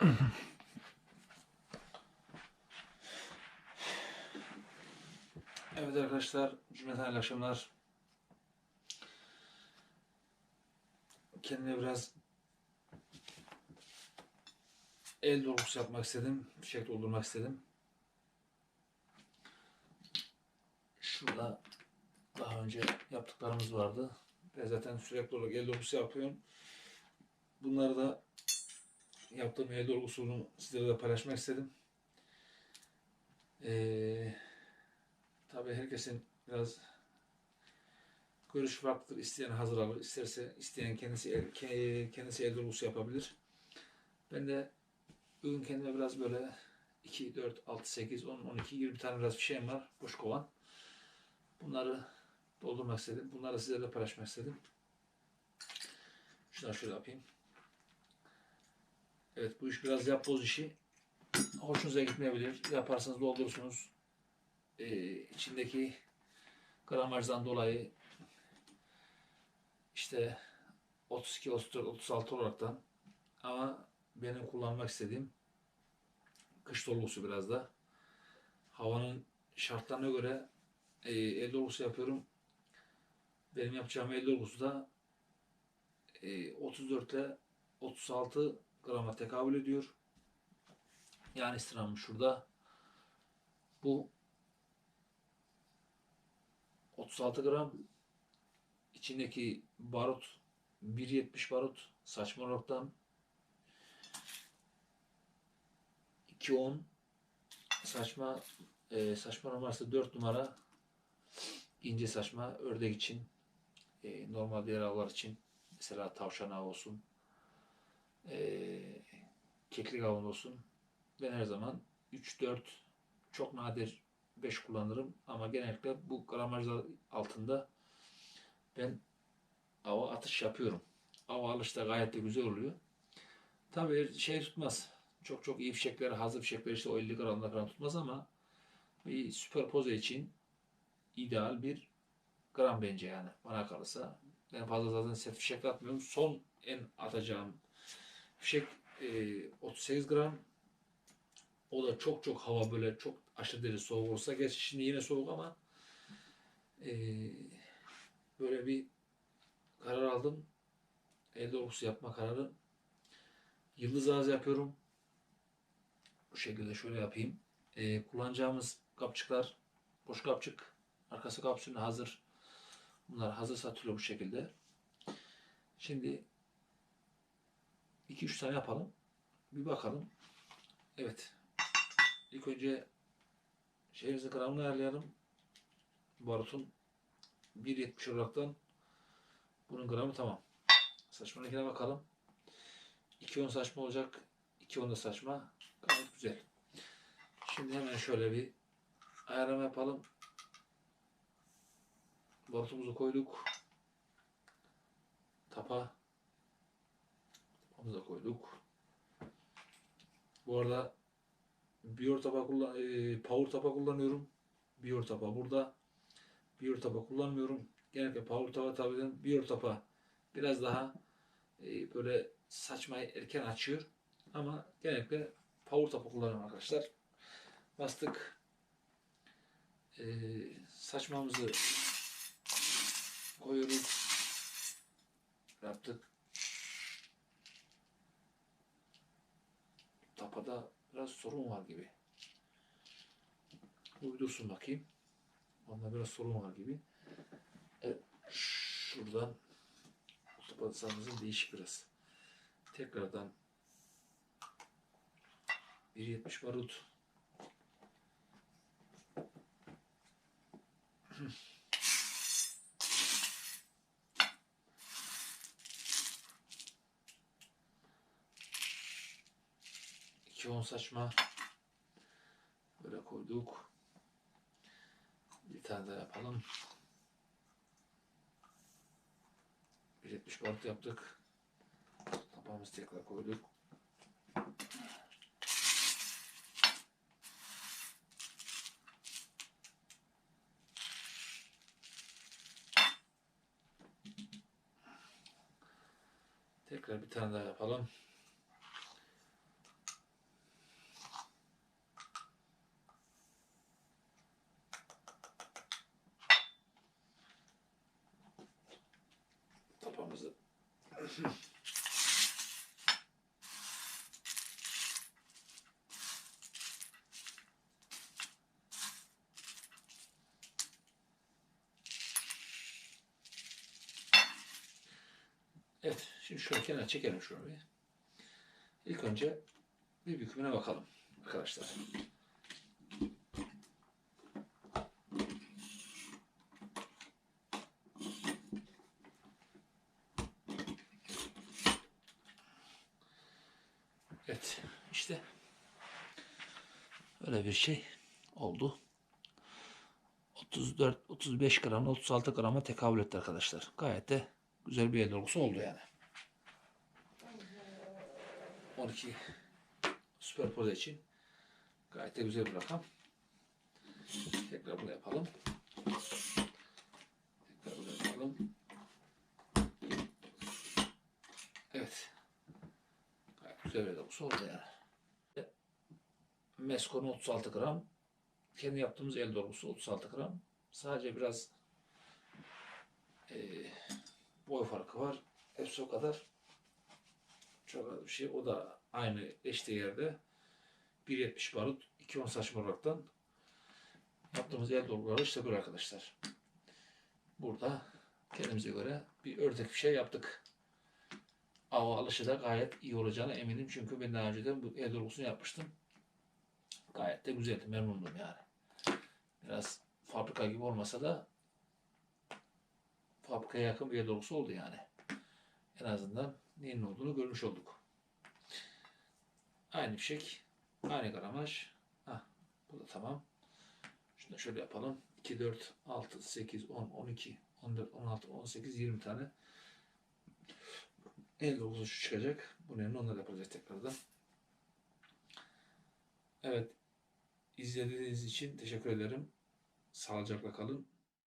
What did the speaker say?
Evet arkadaşlar, cümleten hayırlı akşamlar. Kendime biraz el dolgusu yapmak istedim. Fişek doldurmak istedim. Şurada daha önce yaptıklarımız vardı. Ben zaten sürekli olarak el dolgusu yapıyorum. Bunları da yaptığım el dolgusunu sizlerle paylaşmak istedim. Ee, tabii herkesin biraz görüş farklıdır. İsteyen hazır alır, isterse isteyen kendisi el, ke- kendisi el dolgusu yapabilir. Ben de bugün kendime biraz böyle 2, 4, 6, 8, 10, 12, 20 tane biraz bir şeyim var. Boş kovan. Bunları doldurmak istedim. Bunları sizlerle paylaşmak istedim. Şunları şöyle yapayım. Evet bu iş biraz yapboz işi. Hoşunuza gitmeyebilir. Yaparsanız doldurursunuz. Ee, içindeki gramajdan dolayı işte 32, 34, 36 olaraktan ama benim kullanmak istediğim kış dolgusu biraz da havanın şartlarına göre e, el dolgusu yapıyorum. Benim yapacağım el dolgusu da e, 34 ile 36 grama tekabül ediyor. Yani istirhamım şurada. Bu 36 gram. İçindeki barut 1.70 barut. Saçma olaraktan 2.10 saçma e, saçma numarası 4 numara. İnce saçma ördek için e, normal diğer avlar için. Mesela tavşan avı olsun e, keklik avı olsun ben her zaman 3-4 çok nadir 5 kullanırım ama genellikle bu gramajlar altında ben ava atış yapıyorum. Ava alış da gayet de güzel oluyor. Tabii şey tutmaz. Çok çok iyi fişekler, hazır fişekler işte o 50 gramda falan tutmaz ama bir süperpoze için ideal bir gram bence yani bana kalırsa. Ben fazla zaten set fişek atmıyorum. Son en atacağım fişek e, 38 gram. O da çok çok hava böyle çok aşırı derece soğuk olsa. Gerçi şimdi yine soğuk ama e, böyle bir karar aldım. El dolgusu yapma kararı. Yıldız ağzı yapıyorum. Bu şekilde şöyle yapayım. E, kullanacağımız kapçıklar boş kapçık. Arkası kapsülü hazır. Bunlar hazır satılıyor bu şekilde. Şimdi 2-3 tane yapalım. Bir bakalım. Evet. İlk önce şeyimizin gramını ayarlayalım. Barutun 1.70 olaraktan bunun gramı tamam. Saçmalıkine bakalım. 2.10 saçma olacak. 2.10 da saçma. Gayet güzel. Şimdi hemen şöyle bir ayarlama yapalım. Barutumuzu koyduk. Tapa. Tapamızı da koyduk. Bu arada Biyor tapa kullan e, power tapa kullanıyorum. Biyor tapa burada. Biyor tapa kullanmıyorum. Genellikle power tapa tabii Biyor tapa biraz daha e, böyle saçmayı erken açıyor. Ama genellikle power tapa kullanıyorum arkadaşlar. Bastık. E, saçmamızı koyuyoruz. Yaptık. Biraz sorun var gibi. Bu dursun bakayım. Onda biraz sorun var gibi. Evet, şuradan tapada sahamızın değişik biraz. Tekrardan 1.70 barut. İki on saçma. Böyle koyduk. Bir tane daha yapalım. 1.70 barut yaptık. Tapağımızı tekrar koyduk. Tekrar bir tane daha yapalım. Evet, şimdi şöyle kenara çekelim şunu bir. İlk önce bir bükümüne bakalım arkadaşlar. İşte öyle bir şey oldu. 34-35 gram 36 grama tekabül etti arkadaşlar. Gayet de güzel bir el dolgusu oldu yani. 12 süper pole için gayet de güzel bir rakam. Tekrar bunu yapalım. Tekrar bunu yapalım. Evet. Gayet güzel bir dolgusu oldu yani. Mescon 36 gram. Kendi yaptığımız el dolgusu 36 gram. Sadece biraz eee boy farkı var. Hepsi o kadar. Çok az bir şey. O da aynı eşte yerde. 1.70 barut, 2.10 saçma olaraktan yaptığımız el dolguları işte böyle arkadaşlar. Burada kendimize göre bir ördek bir şey yaptık. Ava alışı da gayet iyi olacağına eminim. Çünkü ben daha önceden bu el dolgusunu yapmıştım. Gayet de güzeldi. Memnundum yani. Biraz fabrika gibi olmasa da fabrikaya yakın bir el dolgusu oldu yani. En azından neyin olduğunu görmüş olduk. Aynı fişek, aynı gramaj. Hah, bu da tamam. Şunu da şöyle yapalım. 2, 4, 6, 8, 10, 12, 14, 16, 18, 20 tane el dolgusu çıkacak. Bu önemli. Onları yapacağız tekrardan. Evet. İzlediğiniz için teşekkür ederim. Sağlıcakla kalın.